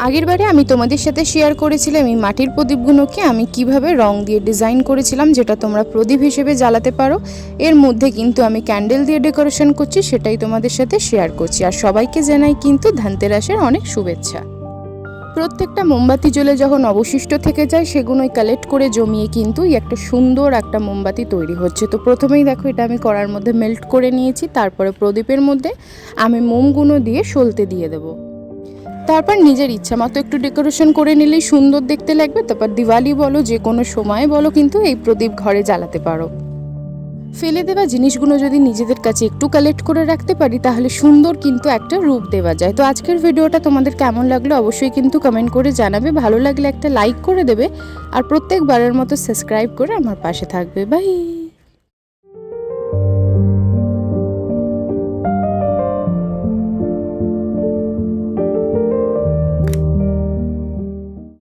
আগেরবারে আমি তোমাদের সাথে শেয়ার করেছিলাম এই মাটির প্রদীপগুলোকে। আমি কীভাবে রং দিয়ে ডিজাইন করেছিলাম যেটা তোমরা প্রদীপ হিসেবে জ্বালাতে পারো। এর মধ্যে কিন্তু আমি ক্যান্ডেল দিয়ে ডেকোরেশন করছি, সেটাই তোমাদের সাথে শেয়ার করছি। আর সবাইকে জানাই কিন্তু ধানতেরাসের অনেক শুভেচ্ছা। প্রত্যেকটা মোমবাতি জ্বলে যখন অবশিষ্ট থেকে যায়, সেগুলোই কালেক্ট করে জমিয়ে কিন্তু একটা সুন্দর একটা মোমবাতি তৈরি হচ্ছে। তো প্রথমেই দেখো, এটা আমি করার মধ্যে মেল্ট করে নিয়েছি। তারপরে প্রদীপের মধ্যে আমি মোমগুলো দিয়ে সলতে দিয়ে দেবো। তারপর নিজের ইচ্ছা মতো একটু ডেকোরেশন করে নিলেই সুন্দর দেখতে লাগবে। তারপর দিওয়ালি বলো, যে কোনো সময় বলো, কিন্তু এই প্রদীপ ঘরে জ্বালাতে পারো। ফেলে দেওয়া জিনিসগুলো যদি নিজেদের কাছে একটু কালেক্ট করে রাখতে পারি, তাহলে সুন্দর কিন্তু একটা রূপ দেওয়া যায়। তো আজকের ভিডিওটা তোমাদের কেমন লাগল অবশ্যই কিন্তু কমেন্ট করে জানাবে। ভালো লাগলে একটা লাইক করে দেবে। আর প্রত্যেকবারের মতো সাবস্ক্রাইব করে আমার পাশে থাকবে। বাই